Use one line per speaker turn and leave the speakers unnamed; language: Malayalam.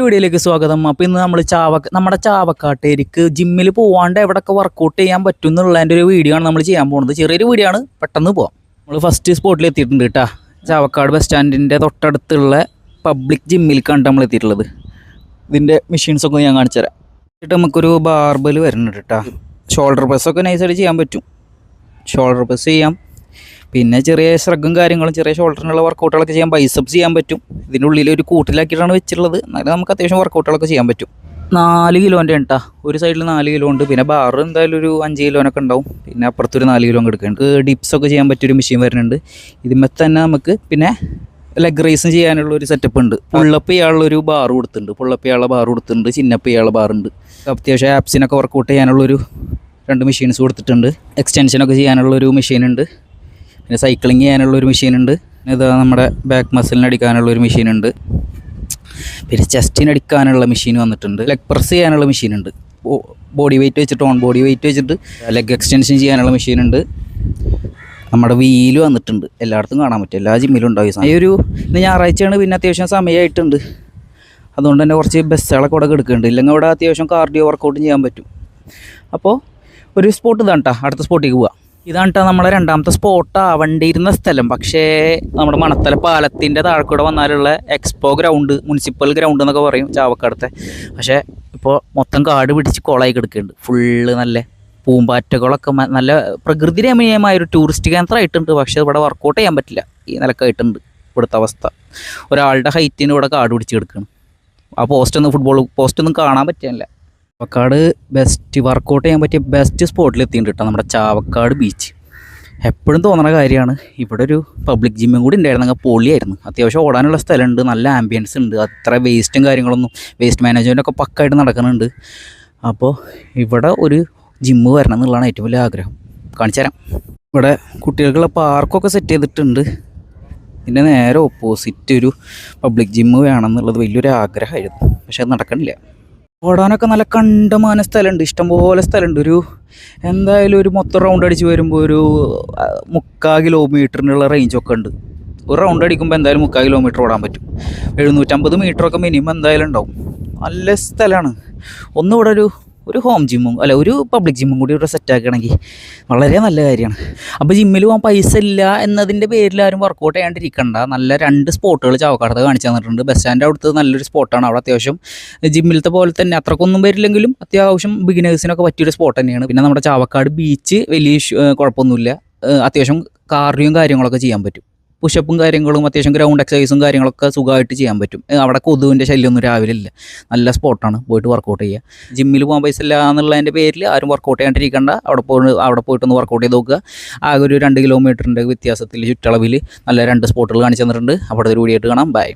വീഡിയോയിലേക്ക് സ്വാഗതം. അപ്പോൾ ഇന്ന് നമ്മൾ ചാവ നമ്മുടെ ചാവക്കാട്ടേരിക്ക് ജിമ്മിൽ പോവാണ്ട് എവിടെയൊക്കെ വർക്കൗട്ട് ചെയ്യാൻ പറ്റും എന്നുള്ളതിന്റെ ഒരു വീഡിയോ ആണ് നമ്മൾ ചെയ്യാൻ പോകുന്നത് ചെറിയൊരു വീഡിയോ ആണ്. പെട്ടെന്ന് പോവാം. നമ്മൾ ഫസ്റ്റ് സ്പോട്ടിൽ എത്തിയിട്ടുണ്ട് കേട്ടോ. ചാവക്കാട് ബസ് സ്റ്റാൻഡിന്റെ തൊട്ടടുത്തുള്ള പബ്ലിക് ജിമ്മിലേക്കാണ് നമ്മൾ എത്തിയിട്ടുള്ളത്. ഇതിന്റെ മെഷീൻസൊക്കെ ഞാൻ കാണിച്ചു തരാം. എന്നിട്ട് നമുക്കൊരു ബാർബൽ വരുന്നുണ്ട് കേട്ടോ. ഷോൾഡർ പ്രസ്സൊക്കെ നൈസായിട്ട് ചെയ്യാൻ പറ്റും. ഷോൾഡർ പ്രസ് ചെയ്യാം. പിന്നെ ചെറിയ ശ്രഗും കാര്യങ്ങളും ചെറിയ ഷോൾഡറിനുള്ള വർക്കൗട്ടുകളൊക്കെ ചെയ്യാൻ ബൈസപ്സ് ചെയ്യാൻ പറ്റും. ഇതിന്റെ ഉള്ളിൽ ഒരു കൂട്ടിലാക്കിയിട്ടാണ് വെച്ചിട്ടുള്ളത്. എന്നാലും നമുക്ക് അത്യാവശ്യം വർക്കൗട്ടുകളൊക്കെ ചെയ്യാൻ പറ്റും. നാല് കിലോന്റെ ഉണ്ടാ ഒരു സൈഡിൽ നാല് കിലോ ഉണ്ട്. പിന്നെ ബാർ എന്തായാലും ഒരു അഞ്ച് കിലോനൊക്കെ ഉണ്ടാവും. പിന്നെ അപ്പുറത്തൊരു നാല് കിലോ എടുക്കുന്നുണ്ട്. ഡിപ്സ് ഒക്കെ ചെയ്യാൻ പറ്റിയൊരു മെഷീൻ വരുന്നുണ്ട്. ഇതിന്മേൽ തന്നെ നമുക്ക് പിന്നെ ലെഗ് റേസും ചെയ്യാനുള്ള ഒരു സെറ്റപ്പ് ഉണ്ട്. പുള്ളപ്പ് ചെയ്യാനുള്ള ഒരു ബാർ കൊടുത്തിട്ടുണ്ട്. പുള്ളപ്പ് ചെയ്യാനുള്ള ബാർ കൊടുത്തിട്ടുണ്ട്. ചിന്നപ്പ് ചെയ്യാനുള്ള ബാർ ഉണ്ട്. അത്യാവശ്യം ആപ്സിനൊക്കെ വർക്കൗട്ട് ചെയ്യാനുള്ളൊരു രണ്ട് മെഷീൻസ് കൊടുത്തിട്ടുണ്ട്. എക്സ്റ്റൻഷനൊക്കെ ചെയ്യാനുള്ളൊരു മെഷീൻ ഉണ്ട്. പിന്നെ സൈക്ലിംഗ് ചെയ്യാനുള്ള ഒരു മെഷീൻ ഉണ്ട്. ഇത് നമ്മുടെ ബാക്ക് മസിലിന് അടിക്കാനുള്ള ഒരു മെഷീൻ ഉണ്ട്. പിന്നെ ചെസ്റ്റിന് അടിക്കാനുള്ള മെഷീൻ വന്നിട്ടുണ്ട്. ലെഗ് പ്രസ് ചെയ്യാനുള്ള മെഷീൻ ഉണ്ട്. ബോഡി വെയിറ്റ് വെച്ചിട്ട് ഓൺ ബോഡി വെയിറ്റ് വെച്ചിട്ട് ലെഗ് എക്സ്റ്റൻഷൻ ചെയ്യാനുള്ള മെഷീൻ ഉണ്ട്. നമ്മുടെ വീൽ വന്നിട്ടുണ്ട്. എല്ലായിടത്തും കാണാൻ പറ്റും. എല്ലാ ജിമ്മിലും ഉണ്ടാവും ഈ ഒരു ഇന്ന് ഞായറാഴ്ചയാണ് പിന്നെ അത്യാവശ്യം സമയമായിട്ടുണ്ട് അതുകൊണ്ട് തന്നെ കുറച്ച് ബസ്സുകളൊക്കെ ഇവിടെ എടുക്കുന്നുണ്ട് ഇല്ലെങ്കിൽ ഇവിടെ അത്യാവശ്യം കാർഡിയോ വർക്കൗട്ടും ചെയ്യാൻ പറ്റും. അപ്പോൾ ഒരു സ്പോട്ട് ഇതാണ് കേട്ടോ അടുത്ത സ്പോട്ടിലേക്ക് പോവാം. ഇതാണ് കേട്ടോ നമ്മളെ രണ്ടാമത്തെ സ്പോട്ട് ആവേണ്ടിയിരുന്ന സ്ഥലം. പക്ഷേ നമ്മുടെ മണത്തല പാലത്തിന്റെ താഴെക്കൂടെ വന്നാലുള്ള എക്സ്പോ ഗ്രൗണ്ട് മുനിസിപ്പൽ ഗ്രൗണ്ട് എന്നൊക്കെ പറയും ചാവക്കാടത്തെ. പക്ഷേ ഇപ്പോൾ മൊത്തം കാട് പിടിച്ച് കുളമായി കിടക്കുന്നുണ്ട്. ഫുള്ള് നല്ല പൂമ്പാറ്റകളൊക്കെ നല്ല പ്രകൃതി രമണീയമായ ഒരു ടൂറിസ്റ്റ് കേന്ദ്രമായിട്ടുണ്ട് പക്ഷേ ഇവിടെ വർക്കൗട്ട് ചെയ്യാൻ പറ്റില്ല. ഈ നിലക്കായിട്ടുണ്ട് ഇവിടുത്തെ അവസ്ഥ. ഒരാളുടെ ഹൈറ്റിന് ഇവിടെ കാട് പിടിച്ച് കിടക്കുകയാണ് ആ പോസ്റ്റൊന്നും ഫുട്ബോൾ പോസ്റ്റൊന്നും കാണാൻ പറ്റില്ല. ചാവക്കാട് ബെസ്റ്റ് വർക്കൗട്ട് ചെയ്യാൻ പറ്റിയ ബെസ്റ്റ് സ്പോട്ടിൽ എത്തിയിട്ടുണ്ട് കേട്ടോ നമ്മുടെ ചാവക്കാട് ബീച്ച് എപ്പോഴും തോന്നുന്ന കാര്യമാണ്. ഇവിടെ ഒരു പബ്ലിക് ജിമ്മും കൂടി ഉണ്ടായിരുന്നെങ്കിൽ പൊളിയായിരുന്നു. അത്യാവശ്യം ഓടാനുള്ള സ്ഥലമുണ്ട്. നല്ല ആംബിയൻസ് ഉണ്ട്. അത്ര വേസ്റ്റും കാര്യങ്ങളൊന്നും വേസ്റ്റ് മാനേജ്മെന്റൊക്കെ പക്കായിട്ട് നടക്കുന്നുണ്ട്. അപ്പോൾ ഇവിടെ ഒരു ജിമ്മ് വരണം എന്നുള്ളതാണ് ഏറ്റവും വലിയ ആഗ്രഹം. കാണിച്ചു തരാം. ഇവിടെ കുട്ടികൾക്കുള്ള പാർക്കൊക്കെ സെറ്റ് ചെയ്തിട്ടുണ്ട്. ഇതിന്റെ നേരെ ഓപ്പോസിറ്റ് ഒരു പബ്ലിക് ജിമ്മ് വേണം എന്നുള്ളത് വലിയൊരു ആഗ്രഹമായിരുന്നു. പക്ഷെ അത് നടക്കണില്ല. ഓടാനൊക്കെ നല്ല കണ്ടമാന സ്ഥലമുണ്ട്. ഇഷ്ടംപോലെ സ്ഥലമുണ്ട്. ഒരു എന്തായാലും ഒരു മൊത്തം റൗണ്ട് അടിച്ച് വരുമ്പോൾ ഒരു മുക്കാ കിലോമീറ്ററിനുള്ള റേഞ്ചൊക്കെ ഉണ്ട്. ഒരു റൗണ്ട് അടിക്കുമ്പോൾ എന്തായാലും മുക്കാൽ കിലോമീറ്റർ ഓടാൻ പറ്റും. എഴുന്നൂറ്റമ്പത് മീറ്ററൊക്കെ മിനിമം എന്തായാലും ഉണ്ടാവും. നല്ല സ്ഥലമാണ് ഒന്നിവിടെ ഒരു ഒരു ഹോം ജിമ്മും അല്ല ഒരു പബ്ലിക് ജിമ്മും കൂടി ഇവിടെ സെറ്റാക്കുകയാണെങ്കിൽ വളരെ നല്ല കാര്യമാണ്. അപ്പോൾ ജിമ്മിൽ പോകാൻ പൈസ ഇല്ല എന്നതിന്റെ പേരിൽ ആരും വർക്കൗട്ട് ചെയ്യാണ്ടിരിക്കണ്ട. നല്ല രണ്ട് സ്പോട്ടുകൾ ചാവക്കാടത്ത് കാണിച്ചു തന്നിട്ടുണ്ട്. ബസ് സ്റ്റാൻഡ് അവിടുത്തെ നല്ലൊരു സ്പോട്ടാണ് അവിടെ അത്യാവശ്യം ജിമ്മിലത്തെ പോലെ തന്നെ അത്രക്കൊന്നും വരില്ലെങ്കിലും അത്യാവശ്യം ബിഗിനേഴ്സിനൊക്കെ പറ്റിയൊരു സ്പോട്ട് തന്നെയാണ്. പിന്നെ നമ്മുടെ ചാവക്കാട് ബീച്ച് വലിയ കുഴപ്പമൊന്നുമില്ല. അത്യാവശ്യം കാർഡിയും കാര്യങ്ങളൊക്കെ ചെയ്യാൻ പറ്റും. പുഷപ്പും കാര്യങ്ങളും അത്യാവശ്യം ഗ്രൗണ്ട് എക്സസൈസും കാര്യങ്ങളൊക്കെ സുഖമായിട്ട് ചെയ്യാൻ പറ്റും. അവിടെ കൊതുവിന്റെ ശല്യമൊന്നും രാവിലെ ഇല്ല. നല്ല സ്പോട്ടാണ് പോയിട്ട് വർക്കൗട്ട് ചെയ്യുക ജിമ്മിൽ പോകാൻ പൈസ ഇല്ല എന്നുള്ളതിന്റെ പേരിൽ ആരും വർക്കൗട്ട് ചെയ്യാണ്ടിരിക്കണ്ട. അവിടെ പോയി അവിടെ പോയിട്ടൊന്ന് വർക്കൗട്ട് ചെയ്ത് നോക്കുക. ആകെ ഒരു രണ്ട് കിലോമീറ്ററിന്റെ വ്യത്യാസത്തിൽ ചുറ്റളവിൽ നല്ല രണ്ട് സ്പോട്ടുകൾ കാണിച്ചു തന്നിട്ടുണ്ട്. അവിടെ ഒരു വീഡിയോ ആയിട്ട് കാണാം. ബൈ